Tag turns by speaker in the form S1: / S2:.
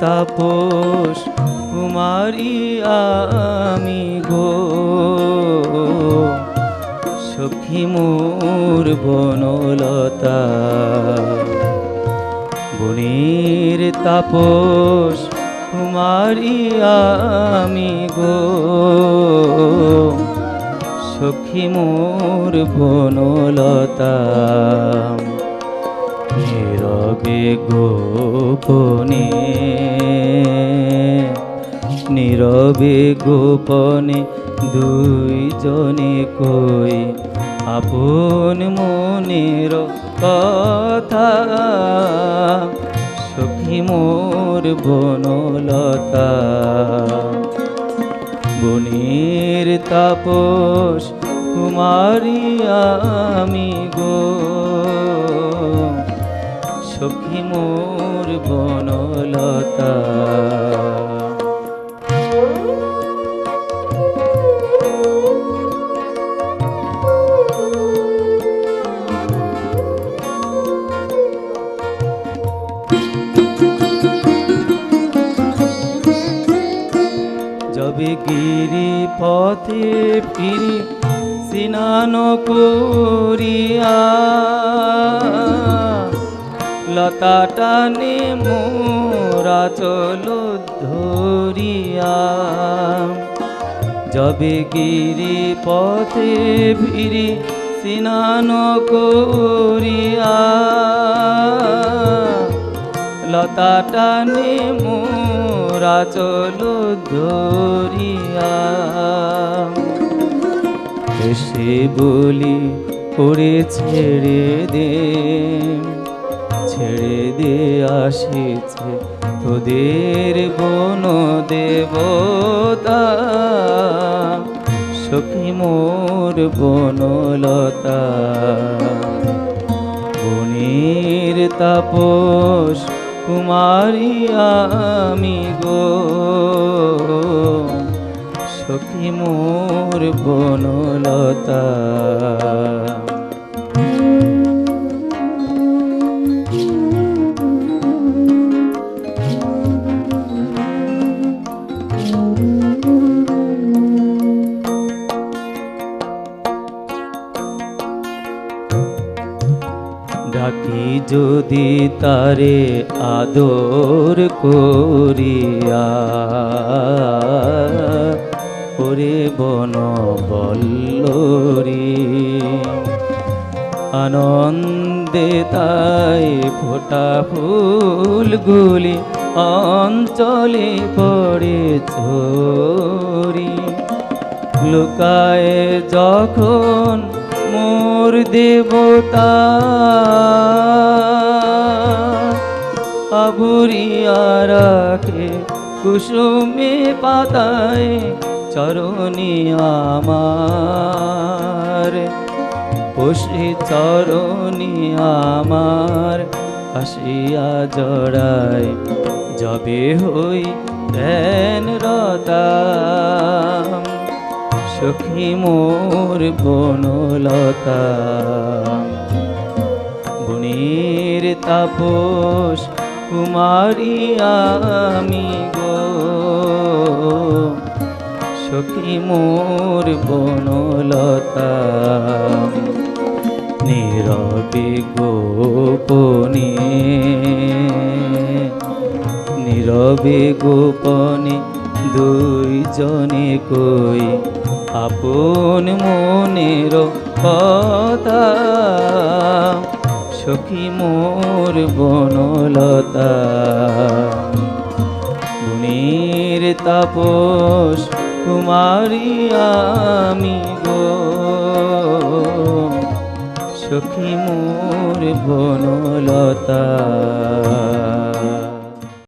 S1: তাপস, কুমারী আমি গো। সখী মোর বনলতা বনের তাপস, কুমারী আমি গো। সখী মোর বনলতা নীরবে গোপনে নীরবে গোপনে দুইজনে কই আপন মনের কথা। সখী মোর বনলতা, বনের তাপস কুমারী আমি গো। সখী মোর বনলতা। যবে গিরি পথে ফিরি স্নান করিয়া লতা টানে মোরা চলো ধরিয়া। যবে গিরি পথে ফিরি স্নান করিয়া। লতা টানে মোরা চলো ধরিয়া। এসে বলি করে ছেড়ে দে। ছেড়ে দে আসিছে তোদের বন দেবতা। সখী মোর বনলতা। বনের তাপস কুমারী আমি গো। সখী মোর বনলতা। ডাকি যদি তারে আদর করিয়া। ওরে বন বল্লরি আনন্দে তাই ফোটা ফুলগুলি অঞ্চলে পড়ে ছড়ি লুকায় যখন মোর দেবতা। আবুরিয়া রাখে কুসুমে পাতায় চরণী আমার। বসে চরণী আমার হাসিয়া জড়ায় যবে হই ধ্যান রতাম সখী মোর বনলতা। বনের তাপস কুমারী আমি গো। সখী মোর বনলতা। নীরবে গোপনে নীরবে গোপনে দুইজনে কই আপন মনের কথা। সখী মোর বনলতা। গুণের তাপস কুমারী আমি গো। সখী মোর বনলতা।